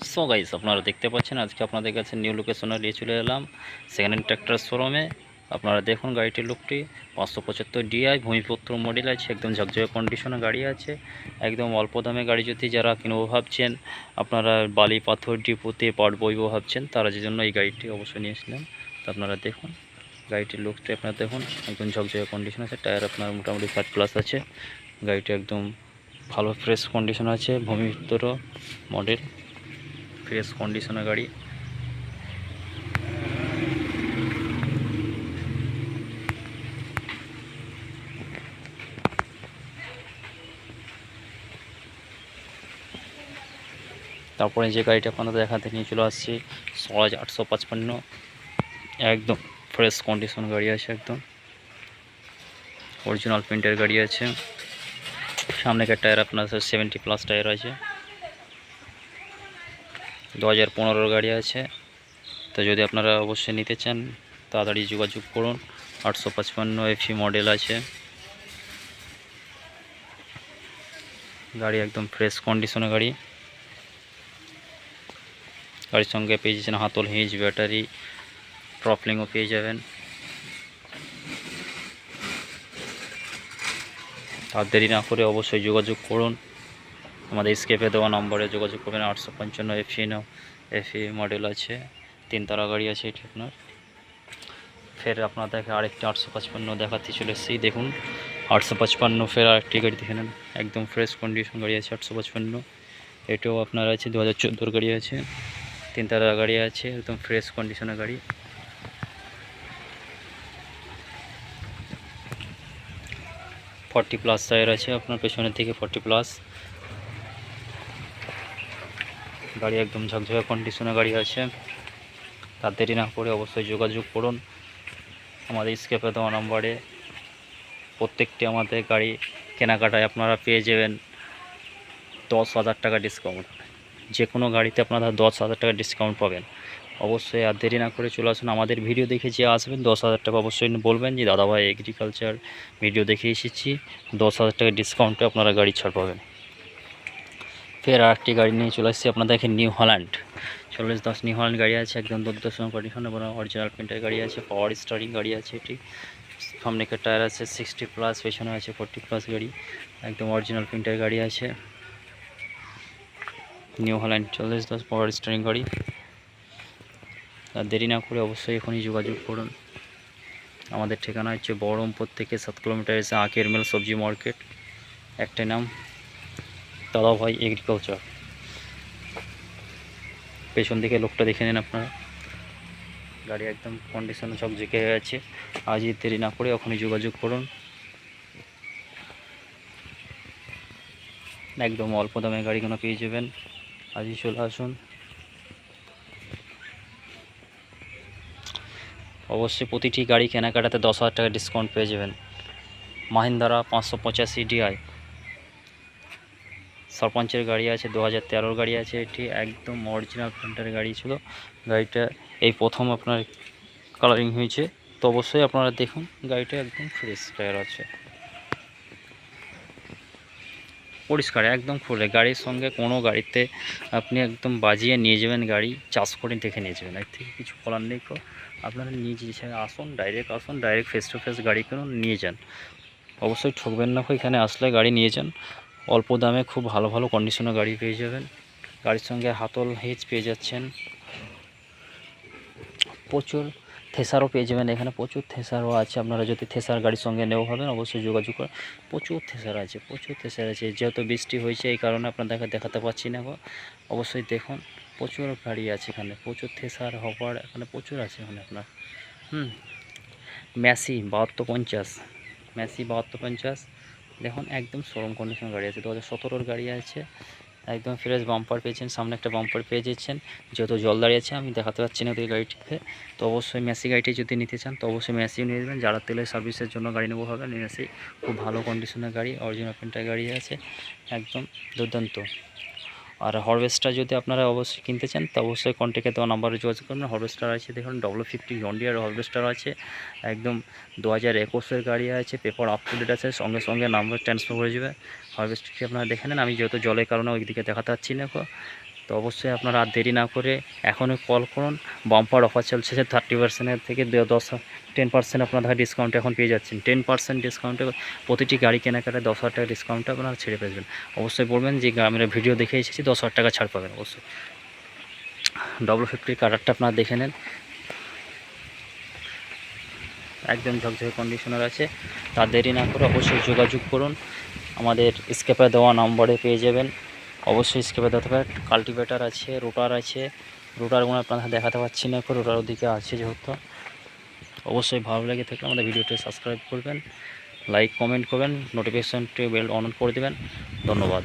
So guys আপনারা দেখতে পাচ্ছেন, আজকে আপনাদের কাছে নিউ লোকেশনে নিয়ে চলে এলাম। সেকেন্ড হ্যান্ড ট্র্যাক্টর শোরুমে আপনারা দেখুন গাড়িটির লুকটি পাঁচশো পঁচাত্তর ডিআই ভূমিপুত্র মডেল আছে, একদম ঝকঝকে কন্ডিশনে গাড়ি আছে। একদম অল্প দামে গাড়ি যদি যারা কিনবো ভাবছেন, আপনারা বালি, পাথর, ডিপুতে, পাট, বইবো ভাবছেন, তারা যে জন্য এই গাড়িটি অবশ্যই নিয়েছিলাম তো আপনারা দেখুন, গাড়িটির লুকটি আপনারা দেখুন, একদম ঝকঝকে কন্ডিশন আছে, টায়ার আপনার মোটামুটি ফাইভ প্লাস আছে। গাড়িটি একদম ভালো ফ্রেশ কন্ডিশন আছে, ভূমিপুত্র মডেল ফ্রেশ কন্ডিশনের গাড়ি। তারপরে যে গাড়িটা আপনাদের দেখাতে নিয়ে চলে আসছি স্বরাজ আটশো পাঁচপান্ন। একদম ফ্রেশ কন্ডিশন গাড়ি আছে একদম। অরিজিনাল প্রিন্টের গাড়ি আছে। সামনেকার টায়ার আপনার সেভেন্টি প্লাস টায়ার আছে। দু হাজার পনেরোর গাড়ি আছে। তো যদি আপনারা অবশ্যই নিতে চান, তাড়াতাড়ি যোগাযোগ করুন। আটশো পঁচপান্ন এফি মডেল আছে। গাড়ি একদম ফ্রেশ কন্ডিশনের গাড়ি। গাড়ির সঙ্গে পেয়ে যাচ্ছেন হাতল হিঁজ ব্যাটারি প্রপলিংও পেয়ে যাবেন। দেরি না করে অবশ্যই যোগাযোগ করুন। আমাদের স্কেপে দেওয়া নম্বরে যোগাযোগ করবেন, আটশো পঞ্চান্ন এফি নাও এফি মডেল আছে, তিনতলা গাড়ি আছে এটি আপনার ফের আপনাদেরকে আরেকটি আটশো পাঁচপান্ন দেখাতে চলে এসেছি, দেখুন, আটশো পাঁচপান্ন ফের আরেকটি গাড়ি দেখে নেন, একদম ফ্রেশ কন্ডিশন গাড়ি আছে আটশো পঁচপান্ন। এটাও আপনার আছে দু হাজার চোদ্দোর গাড়ি আছে তিন তিনতলা গাড়ি আছে, একদম ফ্রেশ কন্ডিশনের গাড়ি। ফর্টি প্লাস টায়ার আছে আপনার পেছনের দিকে, ফর্টি প্লাস। গাড়ি একদম ঝকঝকে কন্ডিশনে গাড়ি আছে। দেরি না করে অবশ্যই যোগাযোগ করুন। আমাদের স্কেপে দেওয়া নম্বরে প্রত্যেকটি আমাদের গাড়ি কেনাকাটায় আপনারা পেয়ে যাবেন দশ হাজার টাকা ডিসকাউন্ট যে কোনো গাড়িতে আপনারা দশ হাজার টাকা ডিসকাউন্ট পাবেন। অবশ্যই আর দেরি না করে চলে আসুন। আমাদের ভিডিও দেখে যে আসবেন, দশ হাজার টাকা অবশ্যই বলবেন যে, দাদাভাই এগ্রিকালচার ভিডিও দেখে এসেছি। দশ হাজার টাকা ডিসকাউন্টে আপনারা গাড়ি ছাড় পাবেন। ফের আর একটি গাড়ি নিয়ে চলে এসেছি আপনাদের দেখেন নিউ হল্যান্ড চল্লিশ দশ নিউ হল্যান্ড গাড়ি আছে, একদম দুর্দশ কন্ডিশন এবং অরিজিনাল প্রিন্টের গাড়ি আছে পাওয়ার স্টারিং গাড়ি আছে এটি। সামনেকে টায়ার আছে সিক্সটি প্লাস পেছনে আছে ফোরটি প্লাস গাড়ি, একদম অরিজিনাল প্রিন্টের গাড়ি আছে। নিউ হল্যান্ড চল্লিশ দশ পাওয়ার স্টারিং গাড়ি। আর দেরি না করে অবশ্যই এখনই যোগাযোগ করুন। আমাদের ঠিকানা হচ্ছে বহরমপুর থেকে সাত কিলোমিটার, এসে আঁকের মেল সবজি মার্কেট একটাই নাম দাদাভাই এগ্রিকালচার পেছন দিকে লোকটা দেখে নিন আপনারা। গাড়ি একদম কন্ডিশনে ঝকঝকে হয়ে আছে আজই দেরি না করে ওখানে যোগাযোগ করুন। একদম অল্প দামে গাড়িগুলো পেয়ে যাবেন। আজই চলে আসুন। অবশ্যই প্রতিটি গাড়ি কেনাকাটাতে দশ হাজার টাকা ডিসকাউন্ট পেয়ে যাবেন। মাহিন্দ্রা পাঁচশো পঁচাশি ডিআই সরপঞ্চের গাড়ি আছে দু হাজার তেরোর গাড়ি আছে, এটি একদম অরিজিনাল প্রিন্টারের গাড়ি ছিল। গাড়িটা এই প্রথম আপনার কালারিং হয়েছে। তো অবশ্যই আপনারা দেখুন, গাড়িটা একদম ফ্রেশ টায়ার আছে। পরিষ্কার, একদম খুলে। গাড়ির সঙ্গে কোনো গাড়িতে আপনি একদম বাজিয়ে নিয়ে যাবেন গাড়ি, চাষ করে দেখে নিয়ে যাবেন। এর থেকে কিছু বলার নেই তো। আপনারা নিজে আসুন ডাইরেক্ট আসুন ডাইরেক্ট ফেস টু ফেস গাড়ি কিনুন, নিয়ে যান। অবশ্যই ঠকবেন না এখানে আসলে গাড়ি নিয়ে যান। অল্প দামে খুব ভালো ভালো কন্ডিশনের গাড়ি পেয়ে যাবেন। গাড়ির সঙ্গে হাতল হেজ পেয়ে যাচ্ছেন। প্রচুর থেসারও পেয়ে যাবেন। এখানে প্রচুর থেসারও আছে। আপনারা যদি থেসার গাড়ির সঙ্গে নেওয়া হবেন, অবশ্যই যোগাযোগ করেন। প্রচুর থেসার আছে, প্রচুর থেসার আছে। যেহেতু বৃষ্টি হয়েছে, এই কারণে আপনাদেরকে দেখাতে পাচ্ছি না। অবশ্যই দেখুন, প্রচুর গাড়ি আছে এখানে। প্রচুর থেসার হপার এখানে প্রচুর আছে এখানে আপনার। হুম, ম্যাসি বাহাত্তর পঞ্চাশ। ম্যাসি বাহাত্তর পঞ্চাশ। দেখুন, একদম শোরুম কন্ডিশন গাড়ি আছে। দু হাজার গাড়ি আছে। একদম ফ্রেশ বাম্পার পেয়েছেন। সামনে একটা বাম্পার পেয়ে যাচ্ছেন। যেহেতু জল দাঁড়িয়ে আছে, আমি দেখাতে পারছি না ওদের গাড়িটিতে তো অবশ্যই মেসি গাড়িটি যদি নিতে চান, তো অবশ্যই মেসিও নিয়ে দেবেন যারা তেলের সার্ভিসের জন্য গাড়ি নেব হবে, মেসি খুব ভালো কন্ডিশনের গাড়ি অরিজিনাল পেন্টার গাড়ি আছে। একদম দুর্দান্ত। আর হরভেস্টার যদি আপনারা অবশ্যই কিনতে চান, তো অবশ্যই কন্ট্যাক্টে দেওয়া নাম্বারে যোগাযোগ করবেন হরভেস্টার আছে, দেখুন ডব্লু ফিফটি জন্ডিয়ার হরভেস্টার আছে, একদম দু হাজার একুশের গাড়ি আছে পেপার আপ টু ডেট আছে, সঙ্গে সঙ্গে নাম্বার ট্রান্সফার করে যাবে হরভেস্টারটি আপনারা দেখে নেন, আমি যেহেতু জলের কারণে ওইদিকে দেখাতে পাচ্ছি না। তো অবশ্যই আপনারা আর দেরি না করে এখনই কল করুন। বাম্পার অফার চলছে থার্টি পার্সেন্টের থেকে দশ টেন পার্সেন্ট আপনারা ডিসকাউন্ট এখন পেয়ে যাচ্ছেন। টেন পার্সেন্ট ডিসকাউন্টে প্রতিটি গাড়ি কেনাকাটায় দশ হাজার টাকা ডিসকাউন্টে আপনারা ছেড়ে পেয়েছেন অবশ্যই বলবেন যে আমরা ভিডিও দেখে এসেছি, দশ হাজার টাকা ছাড় পাবেন অবশ্যই। ডবল ফিফটির কালারটা আপনারা দেখে নেন। একদম ঝকঝকে কন্ডিশনার আছে। তা দেরি না করে অবশ্যই যোগাযোগ করুন। আমাদের স্কেপে দেওয়া নম্বরে পেয়ে যাবেন। অবশ্যই স্কেপে দিতে পারে কাল্টিভেটার আছে রোটার আছে। রোটারগুলো আপনাদের দেখাতে পাচ্ছি না এখন রোটার ওদিকে আছে যেহেতু। অবশ্যই ভালো লেগে থাকলে আমাদের ভিডিওটি সাবস্ক্রাইব করবেন লাইক কমেন্ট করবেন নোটিফিকেশানটি বেল অন করে দেবেন। ধন্যবাদ।